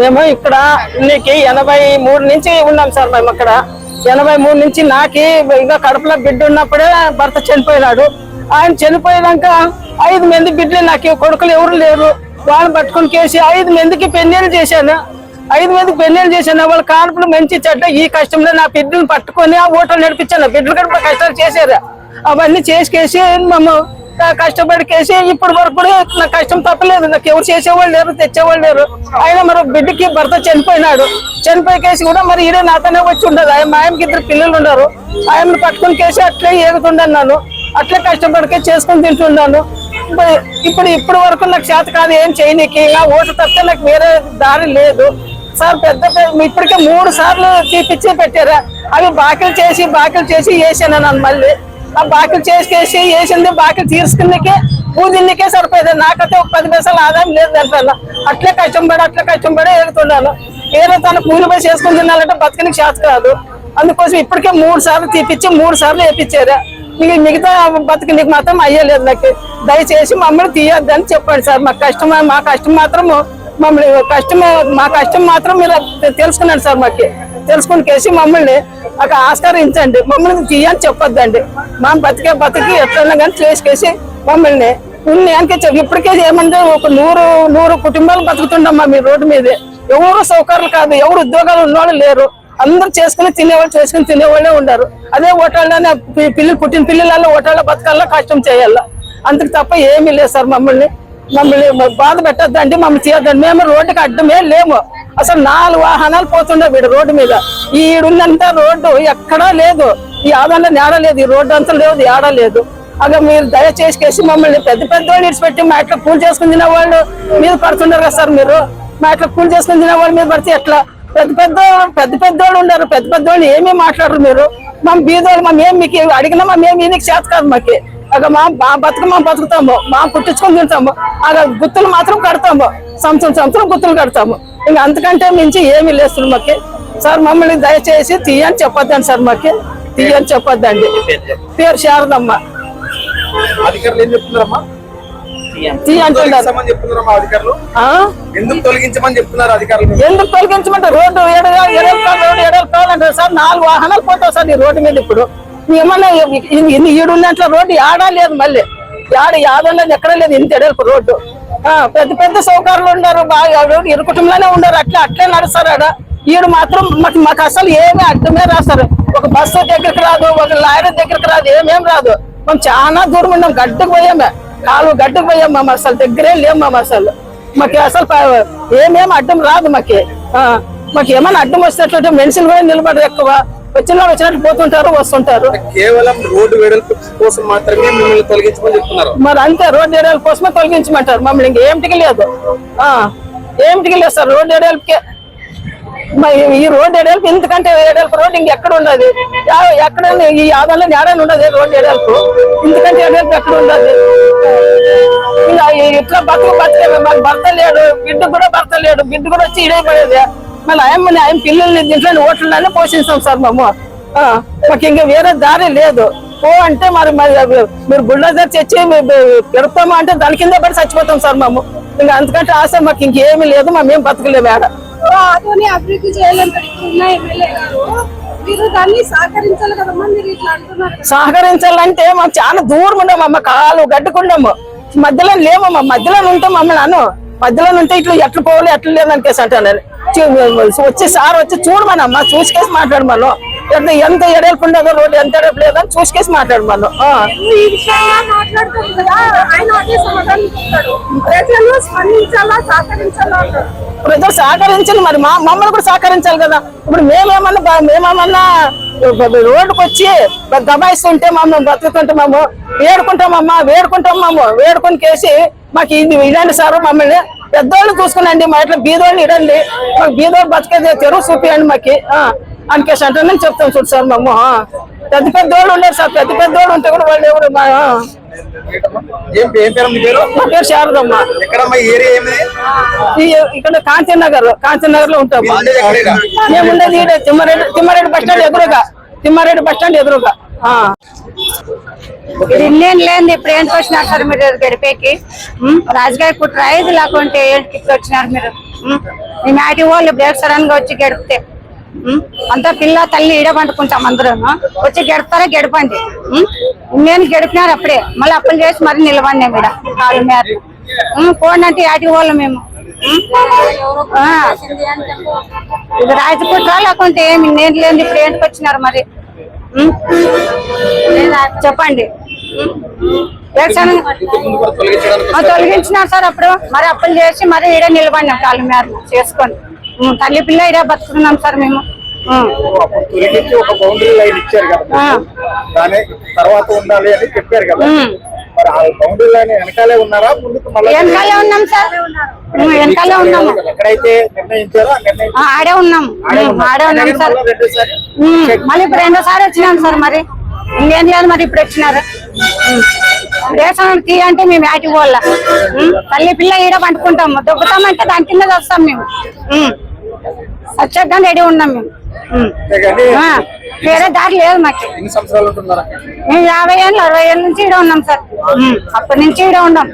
మేము ఇక్కడ నీకు ఎనభై మూడు నుంచి ఉన్నాం సార్ మేము అక్కడ. ఎనభై మూడు నుంచి నాకి ఇంకా కడుపులో బిడ్డ ఉన్నప్పుడే భర్త చనిపోయినాడు. ఆయన చనిపోయాక ఐదు మంది బిడ్డలు నాకు కొడుకులు ఎవరు లేరు. వాళ్ళని పట్టుకుని కేసి ఐదు మందికి పెన్నేలు చేశాను. ఐదు మందికి పెన్నేలు చేశాను. వాళ్ళ కానుపులు మంచి చెడ్డ ఈ కష్టంలో నా బిడ్డను పట్టుకొని ఆ ఓటలు నడిపించాను. బిడ్డలు కూడా కష్టాలు చేశారు. అవన్నీ చేసి కేసి క- కష్టపడి కేసి ఇప్పటి వరకు కూడా నా కష్టం తప్పలేదు. నాకు ఎవరు చేసేవాళ్ళు లేరు తెచ్చేవాళ్ళు లేరు. ఆయన మరి బిడ్డకి భర్త చనిపోయినాడు. చనిపోయి కేసు కూడా మరి ఈడే నాతోనే వచ్చి ఉండదు. ఆయన మా ఆయనకి ఇద్దరు పిల్లలు ఉన్నారు. ఆయన పట్టుకుని కేసి అట్లే ఏగుతుండన్నాను అట్లే కష్టపడికే చేసుకుని తింటున్నాను ఇప్పుడు- ఇప్పుడు ఇప్పుడు వరకు నాకు చేత కాదు ఏం చేయనీకి ఇంకా ఓటు తప్పితే నాకు వేరే దారి లేదు. సార్ పెద్ద పెద్ద- ఇప్పటికే మూడు సార్లు తీపిచ్చి పెట్టారా? అవి బాకీలు చేసి బాకీలు చేసి వేసాను నన్ను మళ్ళీ. ఆ బాకీలు చేసి వేసింది బాకీలు తీర్చుకున్నకే పూజిన్నికే సరిపోయేది. నాకైతే ఒక పది పైసలు ఆదాయం లేదు దాంట్లో అట్లే కష్టం పడి అట్లే కష్టం పడి ఏడుతున్నాను. ఏదో తన కూలి పోయి చేసుకుని తినాలంటే బతకనికి చేత కాదు. అందుకోసం ఇప్పటికే మూడు సార్లు తీపిచ్చి మూడు సార్లు వేపించారు మీకు మిగతా బతుకు నీకు మాత్రం అయ్యలేదు నాకు. దయచేసి మమ్మల్ని తీయొద్దని చెప్పండి సార్. మా కష్టం మా కష్టం మాత్రం మమ్మల్ని కష్టం మా కష్టం మాత్రం మీరు తెలుసుకున్నాను సార్ మాకు. తెలుసుకుని కేసి మమ్మల్ని ఒక ఆస్కరించండి. మమ్మల్ని తీయని చెప్పొద్దండి. మా బతికే బతికి ఎట్లన్నా కానీ చేసుకేసి మమ్మల్ని ఉన్నాయనికే చెప్పి ఇప్పటికే ఏమంటే ఒక నూరు నూరు కుటుంబాలు బతుకుతుండమ్మా మీ రోడ్డు మీదే. ఎవరు సౌకర్యాలు కాదు ఎవరు ఉద్యోగాలు ఉన్నవాళ్ళు లేరు. అందరూ చేసుకుని తినేవాళ్ళు చేసుకుని తినేవాళ్ళే ఉన్నారు. అదే ఓటాళ్ళనే పిల్లలు పుట్టిన పిల్లలలో ఓటాళ్ళ బతకాల కష్టం చేయాల? అంతకు తప్ప ఏమీ లేదు సార్ మమ్మల్ని. మమ్మల్ని బాధ పెట్టద్దండి మమ్మల్ని చేయొద్దండి మేము రోడ్డుకి అడ్డమే లేము. అసలు నాలుగు వాహనాలు పోతుండే వీడు రోడ్డు మీద. ఈడున్నంత రోడ్డు ఎక్కడా లేదు. ఈ ఆదంలో నేడ లేదు. ఈ రోడ్డు అంతా లేదు ఏడ లేదు. అలా మీరు దయచేసి కేసి మమ్మల్ని పెద్ద పెద్ద వాళ్ళు ఇడిచిపెట్టి మా ఇట్లా పూజ చేసుకుని తినే వాళ్ళు మీద పడుతున్నారు కదా సార్ మీరు? మా ఇట్లా పూజ చేసుకుని తినే వాళ్ళ మీద పడితే ఎట్లా? పెద్ద పెద్ద పెద్ద పెద్ద వాళ్ళు పెద్ద పెద్ద వాళ్ళు ఏమీ మాట్లాడరు మీరు. మా బీదోళ్ళు మా మేము మీకు అడిగినా మా మేము ఈయనకి చేత కాదు మాకి. అక మా మా బతుకు మా బతుకుతాము. మా పుట్టించుకొని తింటాము. అలా గుత్తులు మాత్రం కడతాము. సంవత్సరం సంవత్సరం గుత్తులు కడతాము. ఇంకా అంతకంటే మించి ఏమీ లేదు మాకి సార్ మమ్మల్ని దయచేసి తీయని చెప్పొద్దండి సార్ మాకి. తీయని చెప్పొద్దండి. పేరు శారదమ్మ? ఎందుకు తొలగించమంటే రోడ్డు ఎడలు కావాలంటారు సార్. నాలుగు వాహనాలు పోతావు సార్ ఈ రోడ్డు మీద ఇప్పుడు. ఏమన్నా ఇన్ని ఈడు ఉన్నట్ల రోడ్డు ఆడా లేదు మళ్ళీ. ఆడ యాదంలో ఎక్కడ లేదు ఇంత ఎడల్పు రోడ్డు. పెద్ద పెద్ద సౌకర్యాలు ఉండరు బాగా ఇరు కుటుంబంలోనే ఉండరు అట్లా అట్లే నడుస్తారు ఆడ. ఈడు మాత్రం మాకు మాకు అసలు ఏమి అడ్డమే రాస్తారు. ఒక బస్సు దగ్గరికి రాదు ఒక లాయర్ దగ్గరికి రాదు ఏమేం రాదు. మేము చాలా దూరం ఉన్నాం గడ్డకు పోయామే కాలు గడ్డకు పోయాం మేము అసలు దగ్గరే లేము మేము అసలు. మాకు అసలు ఏమేమి అడ్డం రాదు మాకి. మాకు ఏమైనా అడ్డం వస్తే మనుషులు కూడా నిలబడరు ఎక్కువ. వచ్చిన వాళ్ళు వచ్చినట్టు పోతుంటారు వస్తుంటారు. కేవలం రోడ్డు వెడల్పు కోసం మాత్రమే మిమ్మల్ని తొలగించమని చెప్తున్నారు. మరి అంతే రోడ్డు ఏరియాల కోసమే తొలగించమంటారు. మమ్మల్ని ఇంకేమిటికి లేదు. ఆ, ఏమిటికి లేదు సార్ రోడ్డు ఏరియాలకే మరి ఈ రోడ్డు ఏరియాలకు ఇంతకంటే ఏరియాలకు రోడ్డు ఇంకెక్కడ ఉండదు. ఎక్కడ ఈ ఆదంలో ఏడాది ఉండదు రోడ్డు ఏరియాలకు ఇంతకంటే ఏరియాలకు ఎక్కడ ఉండదు. ఇంకా ఇట్లా బతుకు బతికే మాకు భర్త లేడు బిడ్డ కూడా భర్త లేడు బిడ్డ కూడా వచ్చి ఇడైపోయేది మళ్ళీ ఆయమ్మని ఆయన పిల్లల్ని దీంట్లో ఓట్లనే పోషిస్తాం సార్ మేము. మాకు ఇంకా వేరే దారి లేదు. పో అంటే మరి మరి మీరు బుల్డోజర్ తెచ్చి పెడతాము అంటే దాని కింద పడి చచ్చిపోతాం సార్ మేము. ఇంకా అంతకంటే ఆశ మాకు ఇంకేమీ లేదు మేము ఏం బతకలేము ఆడ అభివృద్ధి. సహకరించాలంటే మాకు చాలా దూరం ఉండము అమ్మ కాలు గడ్డుకుండము మధ్యలో లేమమ్మ మధ్యలో ఉంటే మమ్మల్ని అను. మధ్యలో ఉంటే ఇట్లా ఎట్లా పోవాలి ఎట్లా లేదని కేసు అంటాను వచ్చి సార్ వచ్చి చూడమనమ్మా చూసుకేసి మాట్లాడమను. ఎంత ఎంత ఎడల్పు ఉండదో రోడ్డు ఎంత ఎడల్పు లేదని చూసుకేసి మాట్లాడమను. ప్రజలు సహకరించాలా మరి. మా మమ్మల్ని కూడా సహకరించాలి కదా. ఇప్పుడు మేమేమన్నా మేమేమన్నా రోడ్డుకు వచ్చి దబాయిస్తుంటే మమ్మల్ని బతుకుతుంటే మేము వేడుకుంటామమ్మా వేడుకుంటాం మేము వేడుకొని కేసి మాకు ఇది ఇడండి సార్ మమ్మల్ని పెద్దోళ్ళు చూసుకునండి మా ఇట్లా బీదోళ్ళని ఇడండి. మాకు బీదోళ్ళు బతికేది తెరువు చూపియండి మాకి. అనికేసి అంటే నేను చెప్తాం చూడు సార్ మేము. పెద్ద పెద్దోళ్ళు ఉన్నారు సార్ పెద్ద పెద్దోళ్ళు ఉంటే కూడా వాళ్ళు ఎవరు మా పేరు శారదమ్మ. ఇక్కడ కాంతి నగర్ కాంతి నగర్లో ఉంటాము. ఎక్కడేగా మేము ఉండేది తిమ్మారెడ్డి తిమ్మారెడ్డి బస్ స్టాండ్ ఎదురుగా. తిమ్మారెడ్డి బస్ స్టాండ్ ఎదురుగా. ఇది ఇల్లేం లేని ఇప్పుడు ఏంటి వచ్చినారు సార్ మీరు గడిపేకి? రాజకీయ కుట్ర ఇది లేకుంటే ఏంటి ఇప్పుడు వచ్చినారు మీరు? మీ నాటి వాళ్ళు బ్రేక్ సడన్గా వచ్చి గడిపితే? అంతా పిల్ల తల్లి ఈడ పండుకుంటాం అందరూ. వచ్చి గడపతారా గడపండి. నేను గడిపినారు అప్పుడే. మళ్ళీ అప్పులు చేసి మరి నిలబడినాం ఈడ కాలు మీద. పోండి అంటే యాటి వాళ్ళు మేము. ఇది రాజకుట్ర లేకుంటే ఏమి? నేను లేని ఇప్పుడు ఏంటికి వచ్చినారు మరి? చెప్పండి. తొలగించినారు సార్? అప్పుడు. మరి అప్పులు చేసి మరి ఈడ నిలబడినాం కాళ్ళ మీద చేసుకొని. తల్లి పిల్ల ఈడ బతుకుతున్నాం సార్ మేము. తొలగించి ఒక బౌండరీ లైన్ ఇచ్చారు కదా. తర్వాత ఉండాలి అని చెప్పారు కదా. మరి ఆ బౌండరీ లైన్ వెనకాలే ఉన్నారా? ముందుకు మళ్ళీ వెనకాలే ఉన్నాం సార్. వెనకాలే ఉన్నాము. ఎక్కడైతే నిర్ణయించారో ఆ నిర్ణయం ఆ, ఆడే ఉన్నాం. ఆడే ఉన్నాం. సార్. మళ్ళీ రెండోసారి? ఉమ్, మళ్ళీ ఇప్పుడు రెండోసారి వచ్చినాం సార్ మరి. ఇంకేం లేదు మరి ఇప్పుడు వచ్చినారు? ఉమ్. రేషన్ తీ అంటే మేము యాటి వాళ్ళ తల్లి పిల్ల ఈడ పండుకుంటాము దొబ్బుతామంటే దాని కింద వస్తాం మేము. ఉమ్. వచ్చాక రెడీ ఉన్నాం మేము. ఉమ్. అంతేగాని ఆ, వేరే దారి లేదు మాకు. ఎన్ని సంవత్సరాలు ఉంటున్నారా మేము యాభై ఏళ్ళు అరవై ఏళ్ళ నుంచి ఈడ ఉన్నాం సార్. అప్పటి నుంచి ఈడ ఉన్నాం.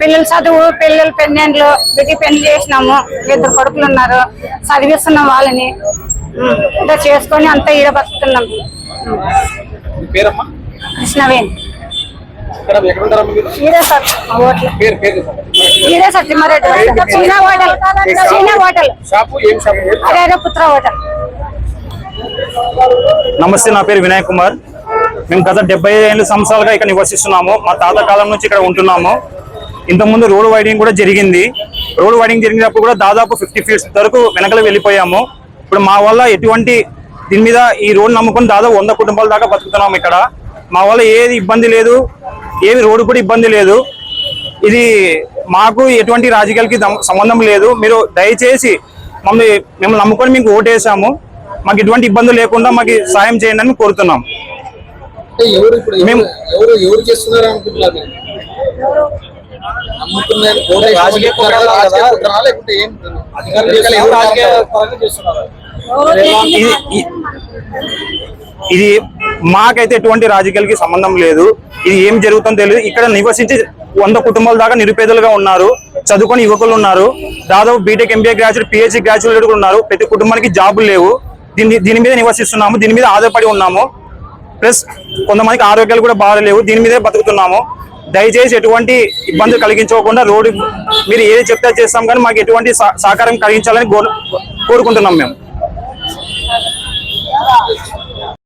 పిల్లల చదువు పిల్లలు పెన్నెండ్లు బిడ్డి పెళ్ళి చేసినాము. ఇద్దరు కొడుకులు ఉన్నారు. చదివిస్తున్నాం వాళ్ళని. ఇట్లా చేసుకొని అంతా ఈడ బతుకుతున్నాం. కృష్ణవేణి. ఇక్కడ ఈడే సార్ ఓట్లు. ఈడే చీనా హోటల్. హోటల్. అదే పుత్ర హోటల్. నమస్తే నా పేరు వినాయక్ కుమార్. మేము గత డెబ్బై ఐదు సంవత్సరాలుగా ఇక్కడ నివసిస్తున్నాము. మా తాత కాలం నుంచి ఇక్కడ ఉంటున్నాము. ఇంతకుముందు రోడ్ వైడింగ్ కూడా జరిగింది. రోడ్ వైడింగ్ జరిగినప్పుడు కూడా దాదాపు ఫిఫ్టీ ఫీట్స్ వరకు వెనకలు వెళ్ళిపోయాము. ఇప్పుడు మా వల్ల ఎటువంటి దీని మీద ఈ రోడ్ నమ్ముకుని దాదాపు వంద కుటుంబాల దాకా బతుకుతున్నాము ఇక్కడ. మా వల్ల ఏది ఇబ్బంది లేదు. ఏది రోడ్డు కూడా ఇబ్బంది లేదు. ఇది మాకు ఎటువంటి రాజకీయాలకి సంబంధం లేదు. మీరు దయచేసి మమ్మల్ని మిమ్మల్ని నమ్ముకొని మీకు ఓటేసాము. మాకు ఎటువంటి ఇబ్బందులు లేకుండా మాకు సాయం చేయండి అని కోరుతున్నాం. మేము- ఇది మాకైతే ఎటువంటి రాజకీయాలకి సంబంధం లేదు. ఇది ఏం జరుగుతుందో తెలియదు. ఇక్కడ నివసించి వంద కుటుంబాల దాకా నిరుపేదలుగా ఉన్నారు. చదువుకొని యువకులు ఉన్నారు. దాదాపు B Tech MBA graduate PhD graduate కూడా ఉన్నారు. ప్రతి కుటుంబానికి జాబులు లేవు. దీని దీని మీద నివసిస్తున్నాము దీని మీద ఆధారపడి ఉన్నాము. ప్లస్ కొంతమందికి ఆరోగ్యాలు కూడా బాగలేవు దీని మీదే బతుకుతున్నాము. దయచేసి ఎటువంటి ఇబ్బందులు కలిగించకుండా రోడ్డు మీరు ఏది చెప్తే చేస్తాం కానీ మాకు ఎటువంటి సహకారం కలిగించాలని కోరుకుంటున్నాం మేము.